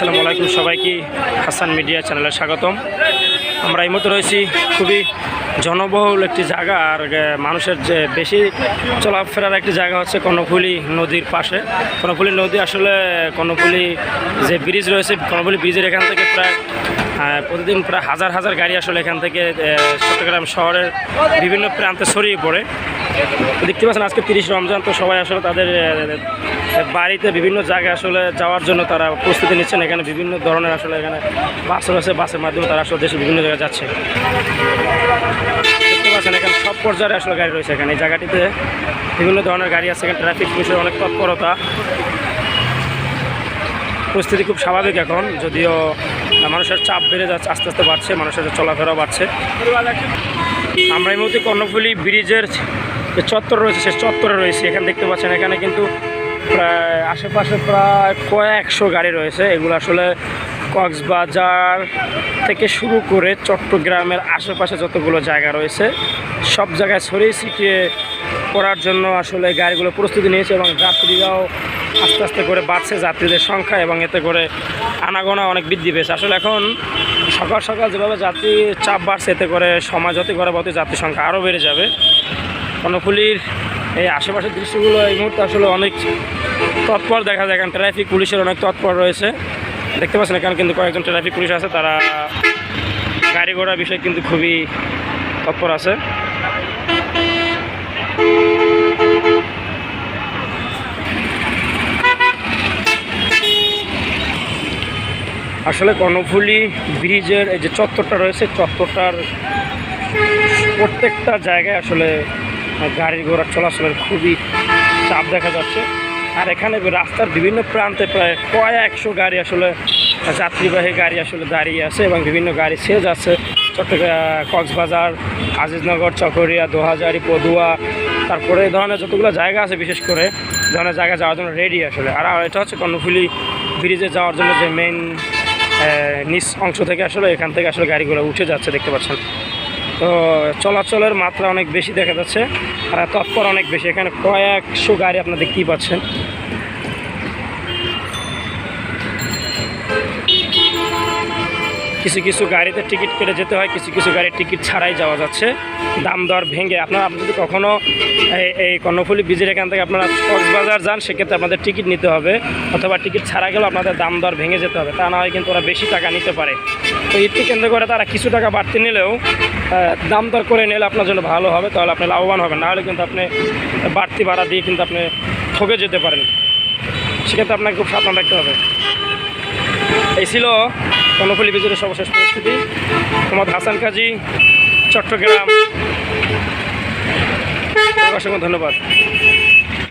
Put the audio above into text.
আসসালামু আলাইকুম সবাইকে। হাসান মিডিয়া চ্যানেলে স্বাগতম। আমরা এই মতো রয়েছি খুবই জনবহুল একটি জায়গা আর মানুষের যে বেশি চলাফেরার একটি জায়গা হচ্ছে কর্ণফুলি নদীর পাশে। কর্ণফুলি নদী আসলে, কর্ণফুলি যে ব্রিজ রয়েছে, কর্ণফুলি ব্রিজের এখান থেকে প্রায় প্রতিদিন প্রায় হাজার হাজার গাড়ি আসলে এখান থেকে চট্টগ্রাম শহরের বিভিন্ন প্রান্তে ছড়িয়ে পড়ে। দেখতে পাচ্ছেন আজকে তিরিশ রমজান, তো সবাই আসলে তাদের বাড়িতে বিভিন্ন জায়গায় আসলে যাওয়ার জন্য তারা প্রস্তুতি নিচ্ছেন। এখানে বিভিন্ন ধরনের আসলে এখানে বাস রয়েছে, বাসের মাধ্যমে তারা আসলে দেশের বিভিন্ন জায়গায় যাচ্ছে। দেখতে পাচ্ছেন এখানে সব পর্যায়ে আসলে গাড়ি রয়েছে এখানে। এই জায়গাটিতে বিভিন্ন ধরনের গাড়ি আছে, এখানে ট্রাফিক পুলিশের অনেক তৎপরতা। পরিস্থিতি খুব স্বাভাবিক এখন, যদিও মানুষের চাপ বেড়ে যাচ্ছে, আস্তে আস্তে বাড়ছে, মানুষের চলাফেরাও বাড়ছে। আমরা এই মুহূর্তে কর্ণফুলি ব্রিজের যে চত্বর রয়েছে, সে চত্বরে রয়েছে। এখানে দেখতে পাচ্ছেন, এখানে কিন্তু প্রায় আশেপাশে প্রায় কয়েকশো গাড়ি রয়েছে। এগুলো আসলে কক্সবাজার থেকে শুরু করে চট্টগ্রামের আশেপাশে যতগুলো জায়গা রয়েছে, সব জায়গায় ছড়িয়ে ছিটিয়ে করার জন্য আসলে গাড়িগুলো প্রস্তুতি নিয়েছে এবং যাত্রীরাও আস্তে আস্তে করে বাড়ছে যাত্রীদের সংখ্যা এবং এতে করে আনাগোনা অনেক বৃদ্ধি পেয়েছে। আসলে এখন সকাল সকাল যেভাবে যাত্রী চাপ বাড়ছে, এতে করে সময় যত বলতে যাত্রী সংখ্যা আরও বেড়ে যাবে। কর্ণফুলির এই আশেপাশের দৃশ্যগুলো এই মুহূর্তে আসলে অনেক তৎপর দেখা যায় এখানে ট্রাফিক পুলিশের অনেক তৎপর রয়েছে। দেখতে পাচ্ছেন এখানে কিন্তু কয়েকজন ট্রাফিক পুলিশ আছে, তারা গাড়ি ঘোড়া বিষয়ে কিন্তু খুবই তৎপর আছে। আসলে কর্ণফুলি ব্রিজের এই যে চত্বরটা রয়েছে, চত্বরটার প্রত্যেকটা জায়গায় আসলে গাড়ি ঘোড়ার চলাচলের খুবই চাপ দেখা যাচ্ছে। আর এখানে রাস্তার বিভিন্ন প্রান্তে প্রায় কয়েকশো গাড়ি আসলে যাত্রীবাহী গাড়ি আসলে দাঁড়িয়ে আছে এবং বিভিন্ন গাড়ি ছেয়ে যাচ্ছে। চট্টগ্রাম কক্সবাজার, আজিজনগর, চকরিয়া, দোহাজারি, পদুয়া, তারপরে এই ধরনের যতগুলো জায়গা আছে বিশেষ করে ধরনের জায়গা যাওয়ার জন্য রেডি আসলে। আর এটা হচ্ছে কর্ণফুলি ব্রিজে যাওয়ার জন্য যে মেইন নিচ অংশ থেকে আসলে এখান থেকে আসলে গাড়িগুলো উঠে যাচ্ছে, দেখতে পাচ্ছেন। তো চলাচলের মাত্রা অনেক বেশি দেখা যাচ্ছে আর তৎপর অনেক বেশি। এখানে কয়েকশো গাড়ি আপনারা দেখতেই পাচ্ছেন? কিছু কিছু গাড়িতে টিকিট কেটে যেতে হয়, কিছু কিছু গাড়ির টিকিট ছাড়াই যাওয়া যাচ্ছে। দাম দর ভেঙে আপনারা আপনি যদি কখনও এই- কর্ণফুলি ব্রিজের এখান থেকে আপনারা কক্সবাজার যান, সেক্ষেত্রে আপনাদের টিকিট নিতে হবে অথবা টিকিট ছাড়া গেলেও আপনাদের দাম দর ভেঙে যেতে হবে, তা না হয় কিন্তু ওরা বেশি টাকা নিতে পারে। তো ঈদকে কেন্দ্র করে তারা কিছু টাকা বাড়তি নিলেও দাম দর করে নিলে আপনার জন্য ভালো হবে, তাহলে আপনি লাভবান হবেন নাহলে কিন্তু আপনি বাড়তি ভাড়া দিয়ে কিন্তু আপনি ঠকে যেতে পারেন। সেক্ষেত্রে আপনাকে খুব সাবধান রাখতে হবে। এই ছিল কর্ণফুলি বিজয়ের সর্বশেষ পরিস্থিতি। মোহাম্মদ হাসান কাজী চট্টগ্রাম। অসংখ্য ধন্যবাদ।